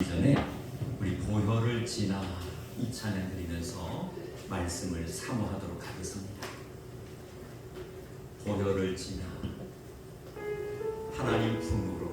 이전에 우리 보혈을 지나 이 찬양 드리면서 말씀을 사모하도록 하겠습니다. 보혈을 지나 하나님 품으로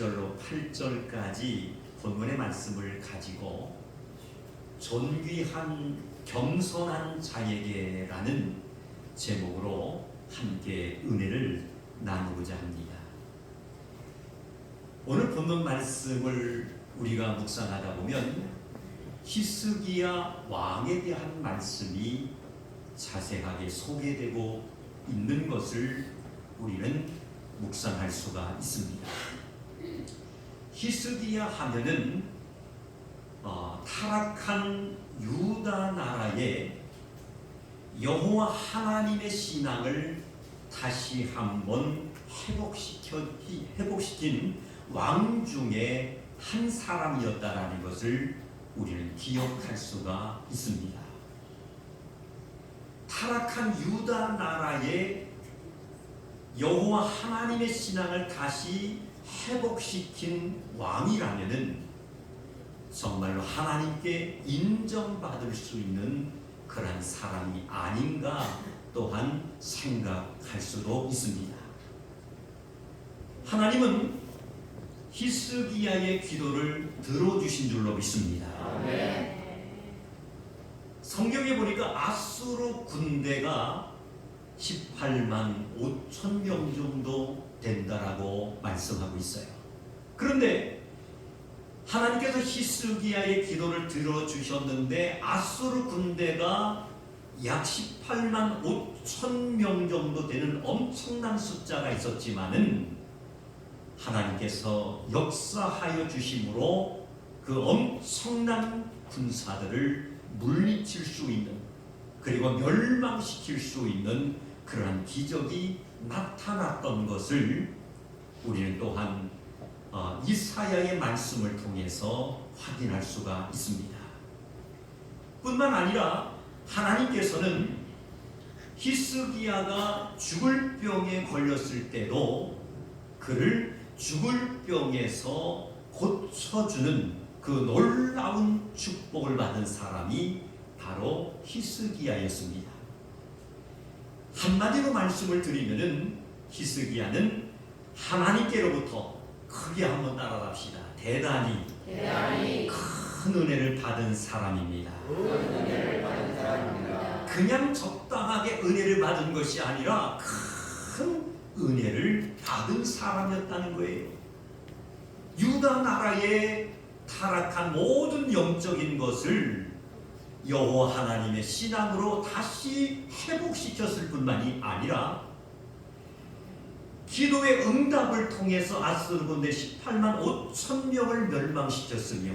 1절로 8절까지 본문의 말씀을 가지고 존귀한 겸손한 자에게라는 제목으로 함께 은혜를 나누고자 합니다. 오늘 본문 말씀을 우리가 묵상하다 보면 히스기야 왕에 대한 말씀이 자세하게 소개되고 있는 것을 우리는 묵상할 수가 있습니다. 히스기야 하면은 어, 타락한 유다 나라의 여호와 하나님의 신앙을 다시 한번 회복시킨 왕 중에 한 사람이었다라는 것을 우리는 기억할 수가 있습니다. 타락한 유다 나라의 여호와 하나님의 신앙을 다시 회복시킨 왕이라면은 정말로 하나님께 인정받을 수 있는 그런 사람이 아닌가 또한 생각할 수도 있습니다. 하나님은 히스기야의 기도를 들어주신 줄로 믿습니다. 성경에 보니까 아수르 군대가 18만 5천 명 정도 된다라고 말씀하고 있어요. 그런데 하나님께서 히스기야의 기도를 들어주셨는데 아수르 군대가 약 18만 5천 명 정도 되는 엄청난 숫자가 있었지만은 하나님께서 역사하여 주심으로 그 엄청난 군사들을 물리칠 수 있는 그리고 멸망시킬 수 있는 그러한 기적이 나타났던 것을 우리는 또한 어, 이사야의 말씀을 통해서 확인할 수가 있습니다. 뿐만 아니라 하나님께서는 히스기야가 죽을 병에 걸렸을 때도 그를 죽을 병에서 고쳐주는 그 놀라운 축복을 받은 사람이 바로 히스기야였습니다. 한마디로 말씀을 드리면은 히스기야는 하나님께로부터 크게 한번 따라갑시다. 대단히 대단히 큰 은혜를 받은 사람입니다. 은혜를 받은 사람입니다. 그냥 적당하게 은혜를 받은 것이 아니라 큰 은혜를 받은 사람이었다는 거예요. 유다 나라의 타락한 모든 영적인 것을 여호와 하나님의 신앙으로 다시 회복시켰을 뿐만이 아니라 기도의 응답을 통해서 아스르 군대 18만 5천 명을 멸망시켰으며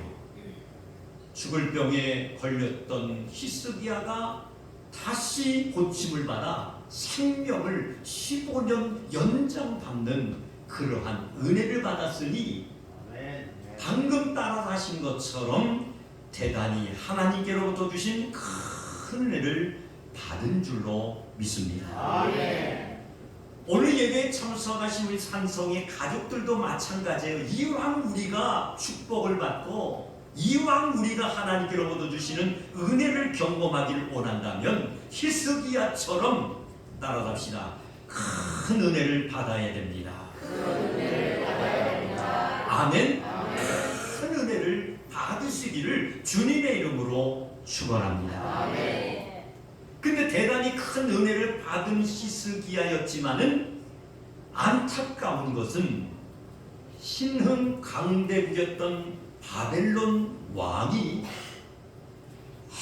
죽을 병에 걸렸던 히스기야가 다시 고침을 받아 생명을 15년 연장받는 그러한 은혜를 받았으니 방금 따라하신 것처럼 대단히 하나님께로부터 주신 큰 은혜를 받은 줄로 믿습니다. 아멘. 오늘 예배에 참석하신 우리 산성의 가족들도 마찬가지예요. 이왕 우리가 축복을 받고 이왕 우리가 하나님께로부터 주시는 은혜를 경험하기를 원한다면 히스기야처럼 따라갑시다. 큰 은혜를 받아야 됩니다. 은혜를 받아야 됩니다. 아멘. 받으시기를 주님의 이름으로 축원합니다. 근데 대단히 큰 은혜를 받은 히스기야였지만은 안타까운 것은 신흥 강대국이었던 바벨론 왕이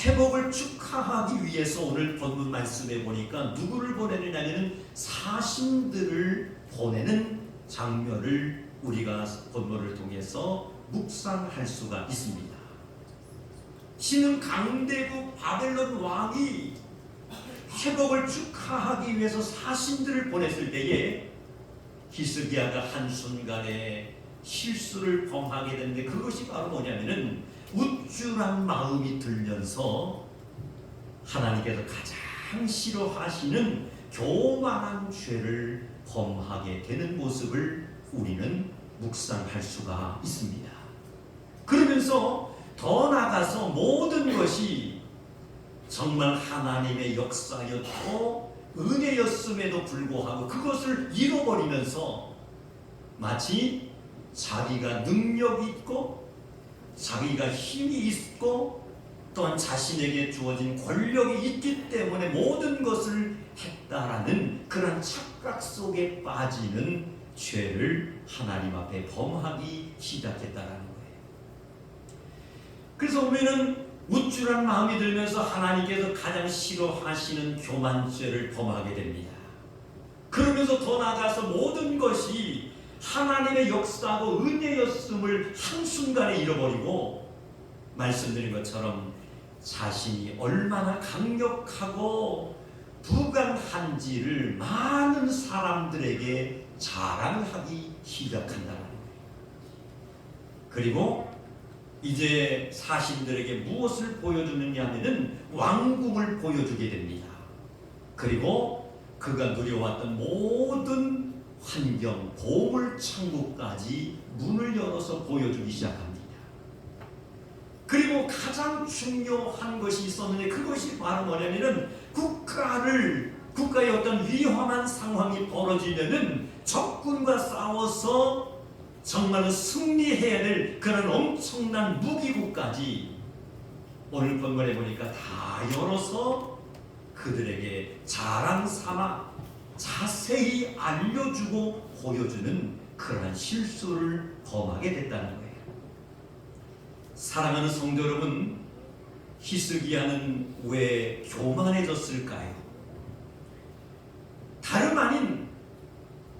회복을 축하하기 위해서 오늘 본문 말씀에 보니까 누구를 보내느냐면 사신들을 보내는 장면을 우리가 본문을 통해서 묵상할 수가 있습니다. 신흥 강대국 바벨론 왕이 회복을 축하하기 위해서 사신들을 보냈을 때에 히스기야가 한순간에 실수를 범하게 되는데 그것이 바로 뭐냐면은 우쭐한 마음이 들면서 하나님께서 가장 싫어하시는 교만한 죄를 범하게 되는 모습을 우리는 묵상할 수가 있습니다. 그러면서 더 나아가서 모든 것이 정말 하나님의 역사였고 은혜였음에도 불구하고 그것을 잃어버리면서 마치 자기가 능력이 있고 자기가 힘이 있고 또한 자신에게 주어진 권력이 있기 때문에 모든 것을 했다라는 그런 착각 속에 빠지는 죄를 하나님 앞에 범하기 시작했다라는. 그래서 보면은 우쭐한 마음이 들면서 하나님께서 가장 싫어하시는 교만죄를 범하게 됩니다. 그러면서 더 나아가서 모든 것이 하나님의 역사하고 은혜였음을 한순간에 잃어버리고 말씀드린 것처럼 자신이 얼마나 강력하고 부강한지를 많은 사람들에게 자랑하기 시작한다는 거예요. 그리고 이제 사신들에게 무엇을 보여주느냐 하면은 왕궁을 보여주게 됩니다. 그리고 그가 누려왔던 모든 환경, 보물 창고까지 문을 열어서 보여주기 시작합니다. 그리고 가장 중요한 것이 있었는데 그것이 바로 뭐냐면은 국가를 국가의 어떤 위험한 상황이 벌어지면은 적군과 싸워서 정말로 승리해야 될 그런 엄청난 무기국까지 오늘 본문에 보니까 다 열어서 그들에게 자랑 삼아 자세히 알려주고 보여주는 그러한 실수를 범하게 됐다는 거예요. 사랑하는 성도 여러분, 히스기야는 왜 교만해졌을까요? 다름 아닌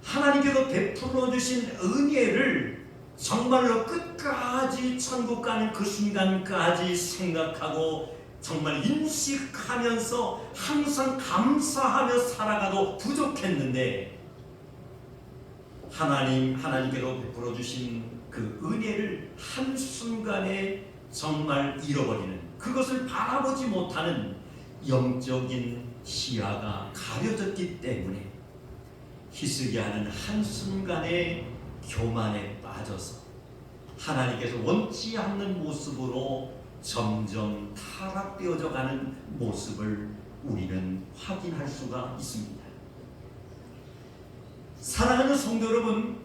하나님께서 베풀어 주신 은혜를 정말로 끝까지 천국 가는 그 순간까지 생각하고 정말 인식하면서 항상 감사하며 살아가도 부족했는데 하나님 하나님께로 베풀어 주신 그 은혜를 한 순간에 정말 잃어버리는 그것을 바라보지 못하는 영적인 시야가 가려졌기 때문에 히스기야는 한순간에 교만에 빠져서 하나님께서 원치 않는 모습으로 점점 타락되어져 가는 모습을 우리는 확인할 수가 있습니다. 사랑하는 성도 여러분,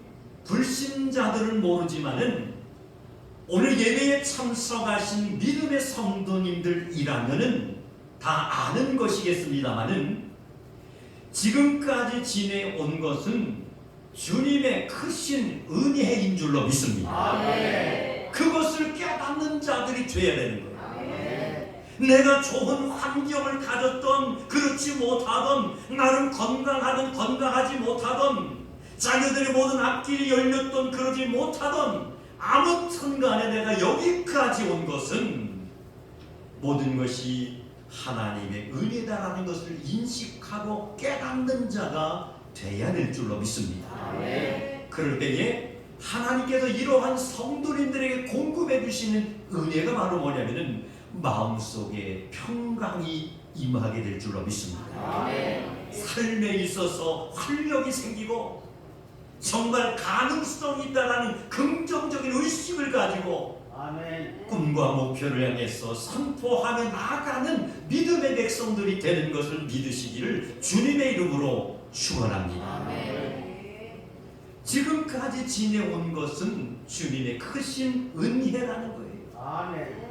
불신자들은 모르지만은 오늘 예배에 참석하신 믿음의 성도님들이라면은 다 아는 것이겠습니다만은 지금까지 지내온 것은 주님의 크신 은혜인 줄로 믿습니다. 아멘. 그것을 깨닫는 자들이 돼야 되는 거예요. 아멘. 내가 좋은 환경을 가졌던 그렇지 못하던 나름 건강하던 건강하지 못하던 자녀들의 모든 앞길이 열렸던 그러지 못하던 아무튼 간에 내가 여기까지 온 것은 모든 것이 하나님의 은혜다라는 것을 인식하고 깨닫는 자가 돼야 될 줄로 믿습니다. 그럴 때에 하나님께서 이러한 성도님들에게 공급해 주시는 은혜가 바로 뭐냐면은 마음속에 평강이 임하게 될 줄로 믿습니다. 삶에 있어서 활력이 생기고 정말 가능성이 있다라는 긍정적인 의식을 가지고 아멘. 꿈과 목표를 향해서 선포하며 나아가는 믿음의 백성들이 되는 것을 믿으시기를 주님의 이름으로 축원합니다. 지금까지 지내온 것은 주님의 크신 은혜라는 거예요. 아멘.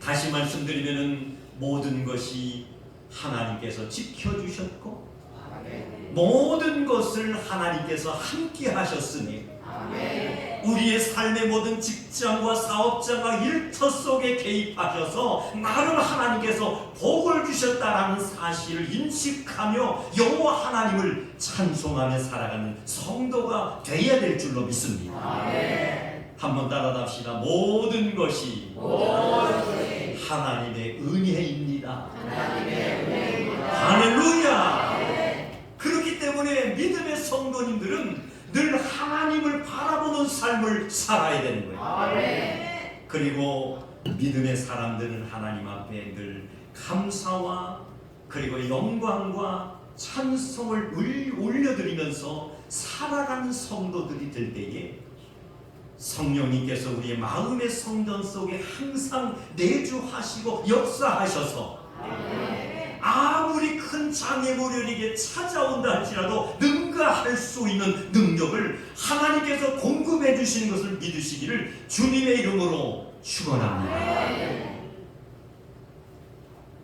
다시 말씀드리면은 모든 것이 하나님께서 지켜주셨고 아멘. 모든 것을 하나님께서 함께 하셨으니 아멘. 우리의 삶의 모든 직장과 사업장과 일터 속에 개입하셔서 나를 하나님께서 복을 주셨다라는 사실을 인식하며 여호와 하나님을 찬송하며 살아가는 성도가 되어야 될 줄로 믿습니다. 한번 따라답시다. 모든 것이. 하나님의 은혜입니다. 할렐루야! 그렇기 때문에 믿음의 성도님들은 늘 하나님을 바라보는 삶을 살아야 되는 거예요. 아멘. 그리고 믿음의 사람들은 하나님 앞에 늘 감사와 그리고 영광과 찬송을 울- 올려드리면서 살아가는 성도들이 될 때에 성령님께서 우리의 마음의 성전 속에 항상 내주하시고 역사하셔서 아 무리 큰 장애물들에게 찾아온다 할지라도 능가할 수 있는 능력을 하나님께서 공급해 주시는 것을 믿으시기를 주님의 이름으로 축원합니다.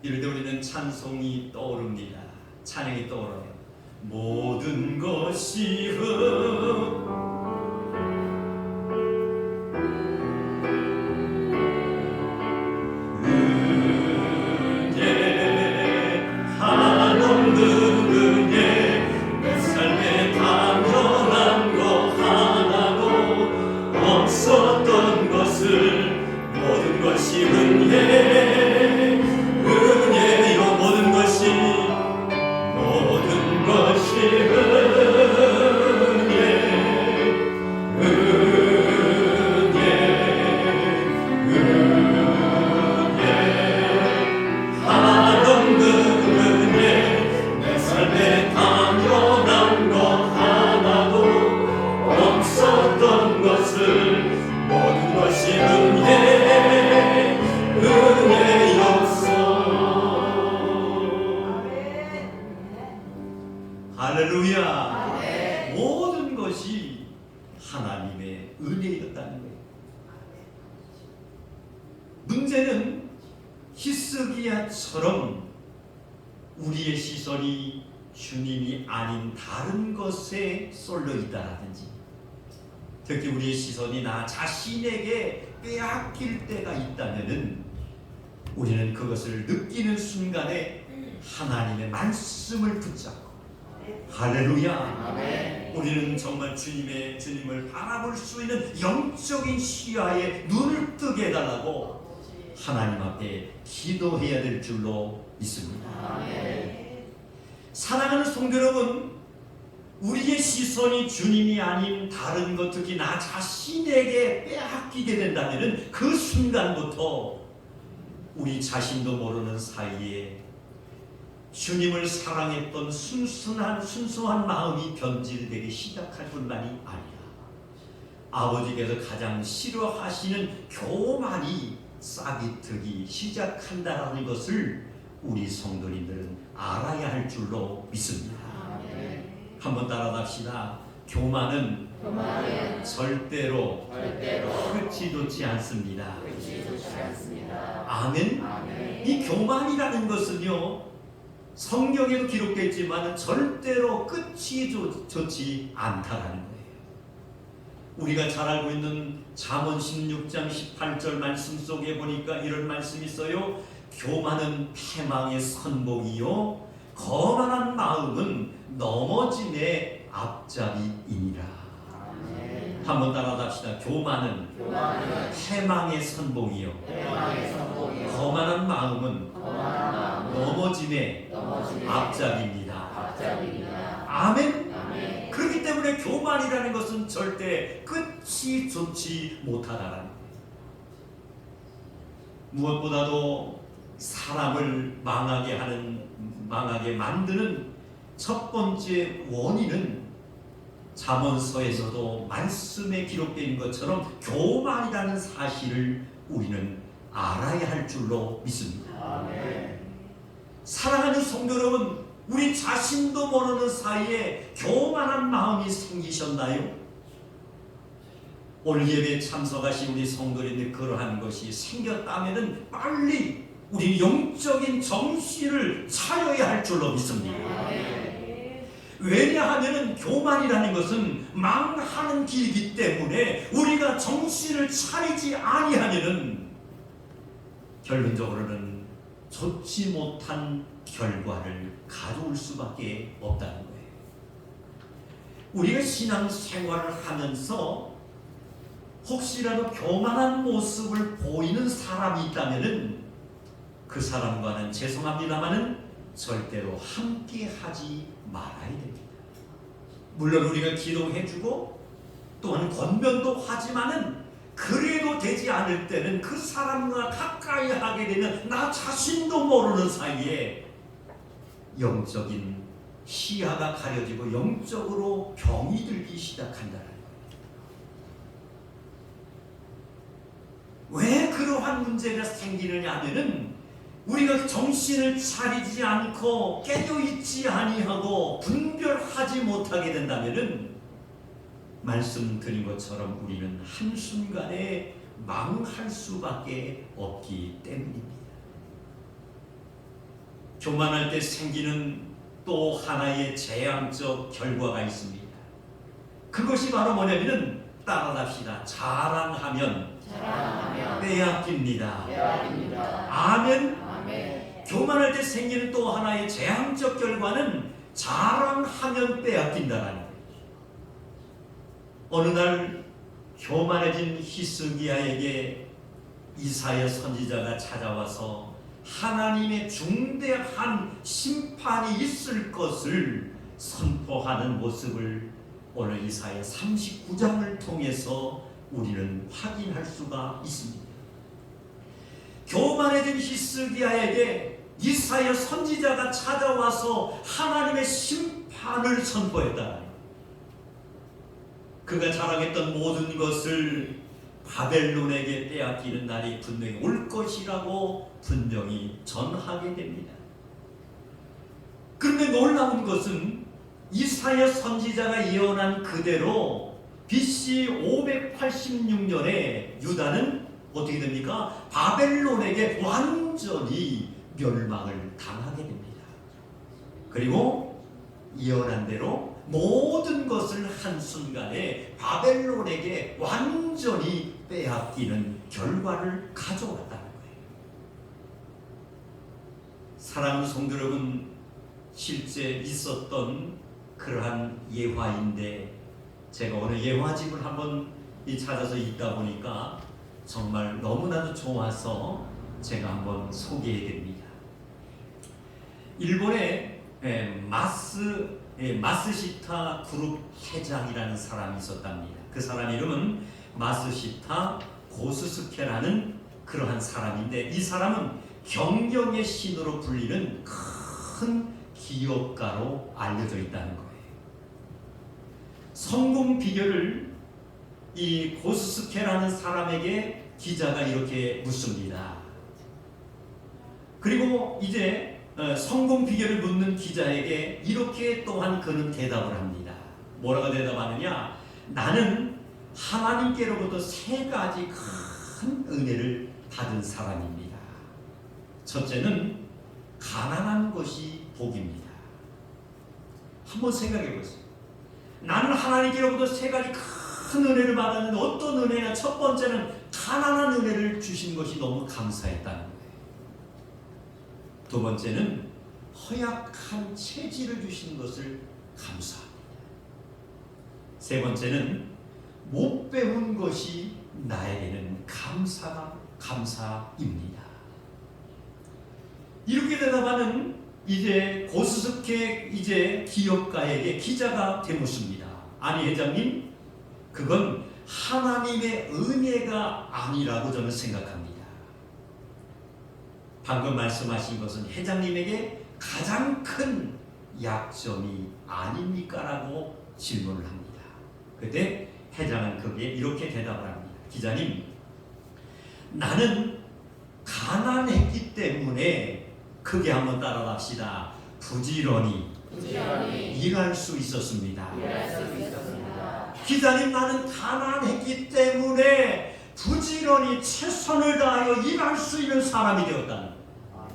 이럴 때 우리는 찬송이 떠오릅니다. 찬양이 떠오르요. 모든 것이 흠 하나님의 말씀을 붙잡고 할렐루야 아멘. 우리는 정말 주님의 주님을 바라볼 수 있는 영적인 시야에 눈을 뜨게 해달라고 하나님 앞에 기도해야 될 줄로 믿습니다. 아멘. 사랑하는 성도 여러분, 우리의 시선이 주님이 아닌 다른 것, 특히 나 자신에게 빼앗기게 된다면 그 순간부터 우리 자신도 모르는 사이에 주님을 사랑했던 순순한 순수한 마음이 변질되기 시작할 뿐만이 아니라 아버지께서 가장 싫어하시는 교만이 싹이 트기 시작한다라는 것을 우리 성도님들은 알아야 할 줄로 믿습니다. 한번 따라갑시다. 교만은 교만은 절대로 절대로 끝이 좋지 않습니다. 좋지 않습니다. 아멘. 아멘. 이 교만이라는 것은요 성경에도 기록되어 있지만 절대로 끝이 좋, 좋지 않다라는 거예요. 우리가 잘 알고 있는 잠언 16장 18절 말씀 속에 보니까 이런 말씀이 있어요. 교만은 패망의 선복이요 거만한 마음은 넘어짐의 앞잡이이니라. 한번 따라합시다. 교만은 교만은 패망의 선복이요 대망의 성공이요. 거만한 마음은 거만한 마음은 넘어짐의 넘어짐의 앞잡입니다. 앞잡이니라. 아멘. 아멘. 그렇기 때문에 교만이라는 것은 절대 끝이 좋지 못하다는. 무엇보다도 사람을 망하게 하는 망하게 만드는 첫 번째 원인은 잠언서에서도 말씀에 기록된 것처럼 교만이라는 사실을 우리는 알아야 할 줄로 믿습니다. 아멘. 사랑하는 성도 여러분, 우리 자신도 모르는 사이에 교만한 마음이 생기셨나요? 오늘 예배에 참석하신 우리 성도님들 그러한 것이 생겼다면 빨리 우리 영적인 정신을 차려야 할 줄로 믿습니다. 왜냐하면 교만이라는 것은 망하는 길이기 때문에 우리가 정신을 차리지 아니하면은 결론적으로는 좋지 못한 결과를 가져올 수밖에 없다는 거예요. 우리가 신앙 생활을 하면서 혹시라도 교만한 모습을 보이는 사람이 있다면은 그 사람과는 죄송합니다만은 절대로 함께 하지 말아야 됩니다. 물론 우리가 기도해주고 또한 권면도 하지만은 그래도 되지 않을 때는 그 사람과 가까이 하게 되면 나 자신도 모르는 사이에 영적인 시야가 가려지고 영적으로 병이 들기 시작한다는 거예요. 왜 그러한 문제가 생기느냐 하면은 우리가 정신을 차리지 않고 깨져 있지 아니하고 분별하지 못하게 된다면은 말씀드린 것처럼 우리는 한순간에 망할 수밖에 없기 때문입니다. 교만할 때 생기는 또 하나의 재앙적 결과가 있습니다. 그것이 바로 뭐냐면은 따라합시다. 자랑하면 자랑하면 빼앗깁니다. 대화입니다. 아멘. 아멘. 교만할 때 생기는 또 하나의 재앙적 결과는 자랑하면 빼앗긴다라는. 어느 날 교만해진 히스기야에게 이사야 선지자가 찾아와서 하나님의 중대한 심판이 있을 것을 선포하는 모습을 오늘 이사야 39장을 통해서 우리는 확인할 수가 있습니다. 교만해진 히스기야에게 이사야 선지자가 찾아와서 하나님의 심판을 선포했다. 그가 자랑했던 모든 것을 바벨론에게 빼앗기는 날이 분명히 올 것이라고 분명히 전하게 됩니다. 그런데 놀라운 것은 이사야 선지자가 예언한 그대로 BC 586년에 유다는 어떻게 됩니까? 바벨론에게 완전히 멸망을 당하게 됩니다. 그리고 예언한 대로 모든 것을 한순간에 바벨론에게 완전히 빼앗기는 결과를 가져왔다는 거예요. 사랑하는 성도 여러분, 실제 있었던 그러한 예화인데 제가 오늘 예화집을 한번 이 찾아서 읽다 보니까 정말 너무나도 좋아서 제가 한번 소개해 드립니다. 일본의 에, 마스 에, 마스시타 그룹 회장이라는 사람이 있었답니다. 그 사람 이름은 마스시타 고스스케라는 그러한 사람인데 이 사람은 경경의 신으로 불리는 큰 기업가로 알려져 있다는 거예요. 성공 비결을 이 고스스케라는 사람에게 기자가 이렇게 묻습니다. 그리고 이제 어, 성공 비결을 묻는 기자에게 이렇게 또한 그는 대답을 합니다. 뭐라고 대답하느냐? 나는 하나님께로부터 세 가지 큰 은혜를 받은 사람입니다. 첫째는 가난한 것이 복입니다. 한번 생각해 보세요. 나는 하나님께로부터 세 가지 큰 은혜를 받았는데 어떤 은혜냐? 첫 번째는 가난한 은혜를 주신 것이 너무 감사했다는. 두 번째는 허약한 체질을 주신 것을 감사합니다. 세 번째는 못 배운 것이 나에게는 감사가 감사입니다. 이렇게 대답하는 이제 고스스케 이제 기업가에게 기자가 되묻습니다. 아니 회장님, 그건 하나님의 은혜가 아니라고 저는 생각합니다. 방금 말씀하신 것은 회장님에게 가장 큰 약점이 아닙니까? 라고 질문을 합니다. 그때 회장은 거기에 이렇게 대답을 합니다. 기자님, 나는 가난했기 때문에 크게 한번 따라갑시다. 부지런히 부지런히 일할 수 있었습니다. 일할 수 있었습니다. 기자님 나는 가난했기 때문에 부지런히 최선을 다하여 일할 수 있는 사람이 되었다는 거예요.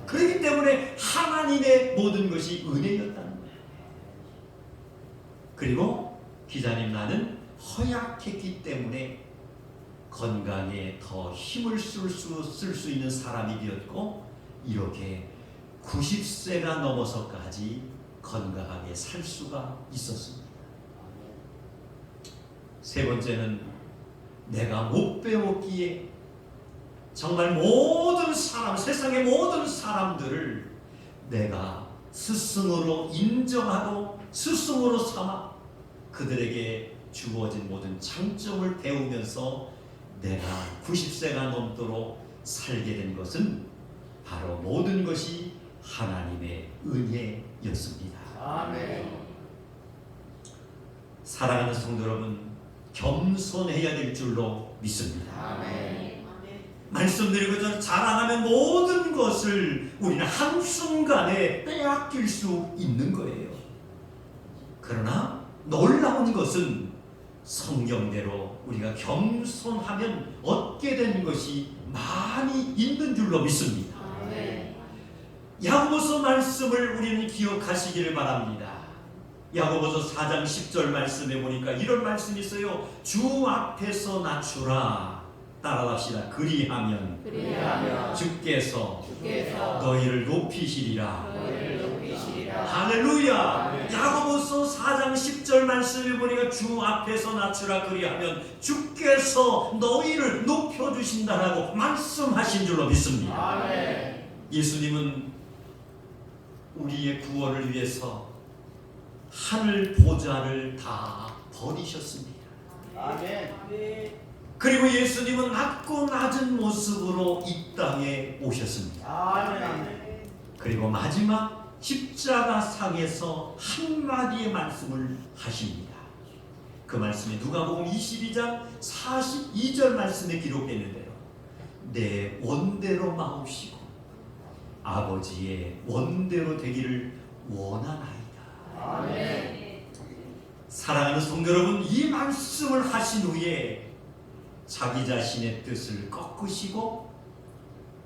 그렇기 때문에 하나님의 모든 것이 은혜였다는 거예요. 그리고 기자님 나는 허약했기 때문에 건강에 더 힘을 쓸수 쓸수 있는 사람이 되었고 이렇게 90세가 넘어서까지 건강하게 살 수가 있었습니다. 세 번째는 내가 못 배웠기에 정말 모든 사람, 세상의 모든 사람들을 내가 스승으로 인정하고 스승으로 삼아 그들에게 주어진 모든 장점을 배우면서 내가 90세가 넘도록 살게 된 것은 바로 모든 것이 하나님의 은혜였습니다. 아멘. 사랑하는 성도 여러분, 겸손해야 될 줄로 믿습니다. 아멘. 것처럼 자랑하면 모든 것을 우리는 한순간에 빼앗길 수 있는 거예요. 그러나 놀라운 것은 성경대로 우리가 겸손하면 얻게 되는 것이 많이 있는 줄로 믿습니다. 야고보서 말씀을 우리는 기억하시기를 바랍니다. 야고보서 4장 10절 말씀에 보니까 이런 말씀이 있어요. 주 앞에서 낮추라. 따라합시다. 그리하면 그리하면 주께서 주께서 너희를 높이시리라. 너희를 높이시리라. 할렐루야. 아멘. 야고보서 4장 10절 말씀에 보니까 주 앞에서 낮추라 그리하면 주께서 너희를 높여 주신다라고 말씀하신 줄로 믿습니다. 아멘. 예수님은 우리의 구원을 위해서 하늘 보좌를 다 버리셨습니다. 아멘. 그리고 예수님은 낮고 낮은 모습으로 이 땅에 오셨습니다. 아멘. 그리고 마지막 십자가 상에서 한마디의 말씀을 하십니다. 그 말씀이 누가복음 22장 42절 말씀에 기록되는데요. 내 원대로 마옵시고 아버지의 원대로 되기를 원하나이다. 아멘. 사랑하는 성도 여러분, 이 말씀을 하신 후에 자기 자신의 뜻을 꺾으시고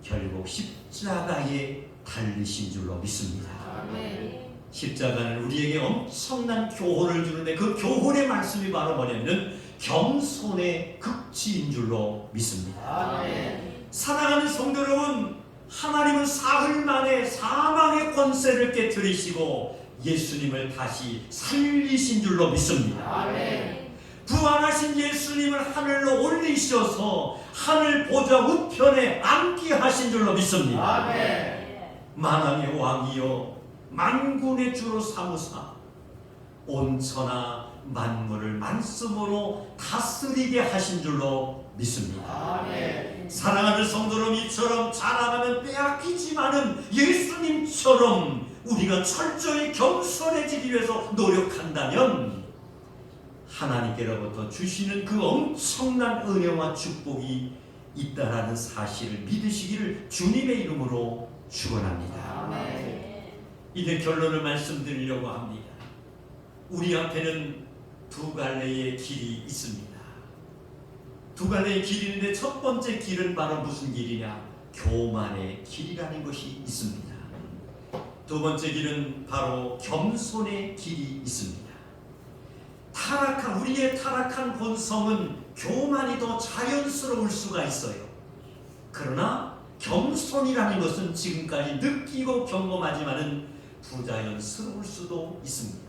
결국 십자가에 달리신 줄로 믿습니다. 아멘. 십자가는 우리에게 엄청난 교훈을 주는데 그 교훈의 말씀이 바로 뭐냐면 겸손의 극치인 줄로 믿습니다. 아멘. 사랑하는 성도 여러분, 하나님은 사흘 만에 사망의 권세를 깨뜨리시고 예수님을 다시 살리신 줄로 믿습니다. 아멘. 부활하신 예수님을 하늘로 올리셔서 하늘 보좌 우편에 앉게 하신 줄로 믿습니다. 아멘. 만왕의 왕이여 만군의 주로 삼으사 온천하 만물을 말씀으로 다스리게 하신 줄로 믿습니다. 아멘. 사랑하는 성도 여러분 이처럼 자라가면 빼앗기지만은 예수님처럼 우리가 철저히 겸손해지기 위해서 노력한다면 하나님께로부터 주시는 그 엄청난 은혜와 축복이 있다라는 사실을 믿으시기를 주님의 이름으로 축원합니다. 이제 결론을 말씀드리려고 합니다. 우리 앞에는 두 갈래의 길이 있습니다. 두 갈래의 길이 있는데 첫 번째 길은 바로 무슨 길이냐? 교만의 길이라는 것이 있습니다. 두 번째 길은 바로 겸손의 길이 있습니다. 타락한 우리의 타락한 본성은 교만이 더 자연스러울 수가 있어요. 그러나 겸손이라는 것은 지금까지 느끼고 경험하지만은 부자연스러울 수도 있습니다.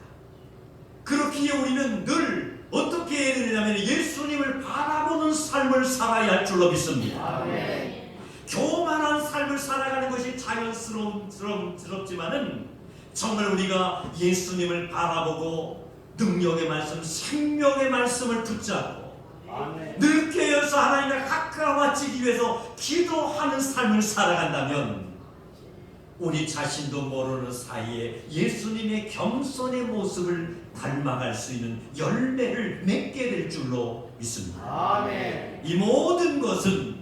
그렇기에 우리는 늘 어떻게 해야 되냐면 예수님을 바라보는 삶을 살아야 할 줄로 믿습니다. 아멘. 교만한 삶을 살아가는 것이 자연스럽지만은 정말 우리가 예수님을 바라보고 능력의 말씀, 생명의 말씀을 붙잡고. 늘 깨어서 하나님과 가까워지기 위해서 기도하는 삶을 살아간다면 우리 자신도 모르는 사이에 예수님의 겸손의 모습을 닮아갈 수 있는 열매를 맺게 될 줄로 믿습니다. 아멘. 이 모든 것은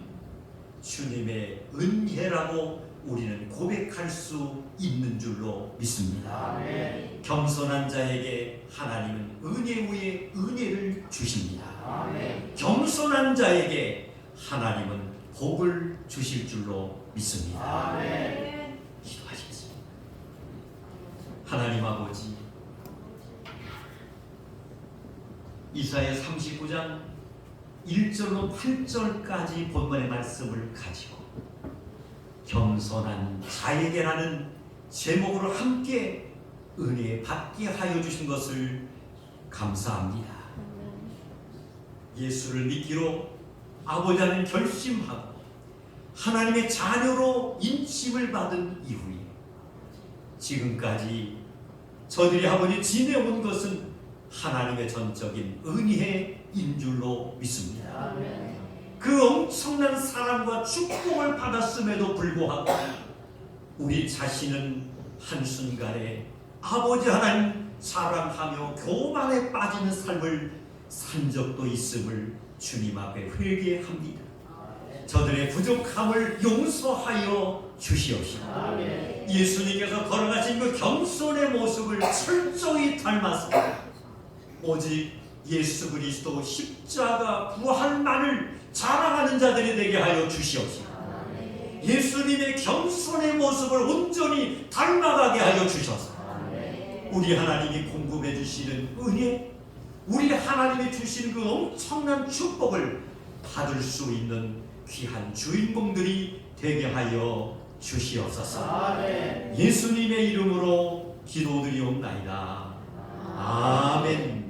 주님의 은혜라고 우리는 고백할 수 있는 줄로 믿습니다. 아멘. 겸손한 자에게 하나님은 은혜 위에 은혜를 주십니다. 아멘. 겸손한 자에게 하나님은 복을 주실 줄로 믿습니다. 아멘. 기도하시겠습니다. 하나님 아버지 이사야 39장 1절로 8절까지 본문의 말씀을 가지고 겸손한 자에게라는 제목으로 함께 은혜 받게 하여 주신 것을 감사합니다. 예수를 믿기로 아버지 하나님 결심하고 하나님의 자녀로 인침을 받은 이후에 지금까지 저들이 아버지 지내온 것은 하나님의 전적인 은혜인 줄로 믿습니다. 아멘. 그 엄청난 사랑과 축복을 받았음에도 불구하고 우리 자신은 한순간에 아버지 하나님 사랑하며 교만에 빠지는 삶을 산 적도 있음을 주님 앞에 회개합니다. 저들의 부족함을 용서하여 주시옵시고. 예수님께서 걸어가신 그 겸손의 모습을 철저히 닮아서 오직 예수 그리스도 십자가 부활만을 자랑하는 자들이 되게 하여 주시옵시고 예수님의 겸손의 모습을 온전히 닮아가게 하여 주셔서 우리 하나님이 공급해 주시는 은혜 우리 하나님이 주시는 그 엄청난 축복을 받을 수 있는 귀한 주인공들이 되게 하여 주시옵소서. 예수님의 이름으로 기도드리옵나이다. 아멘